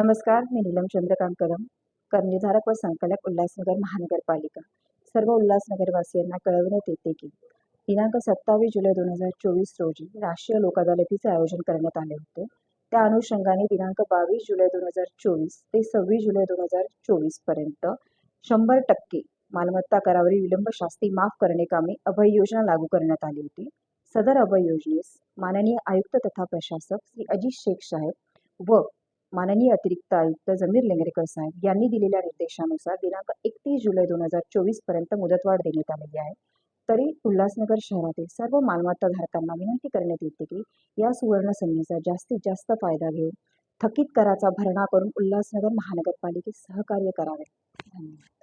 नमस्कार मी नीलम चंद्रकांत कदम करनिर्धारक व संकलक उल्हासनगर महानगरपालिका. सर्व उल्हासनगरवासियांना कळवण्यात येते की दिनांक सत्तावीस जुलै दोन हजार चोवीस रोजी राष्ट्रीय लोक अदालतीचे आयोजन करण्यात आले होते. त्या अनुषंगाने दिनांक बावीस जुलै दोन हजार चोवीस ते सव्वीस जुलै दोन हजार चोवीसपर्यंत शंभर टक्के मालमत्ता करावरील विलंब शास्ती माफ करणे कामी अभय योजना लागू करण्यात आली होती. सदर अभय योजनेस माननीय आयुक्त तथा प्रशासक श्री अजित शेख साहेब व माननीय अतिरिक्त आयुक्त जमीर लेंगरेकर साहेब यांनी दिलेल्या निर्देशानुसार दिनांक एकतीस जुलै दोन हजार चोवीसपर्यंत मुदतवाढ देण्यात आलेली आहे. तरी उल्हासनगर शहरातील सर्व मालमत्ता धारकांना विनंती करण्यात येते की या सुवर्ण संधीचा जास्तीत जास्त फायदा घेऊन थकीत कराचा भरणा करून उल्हासनगर महानगरपालिकेत सहकार्य करावे. धन्यवाद.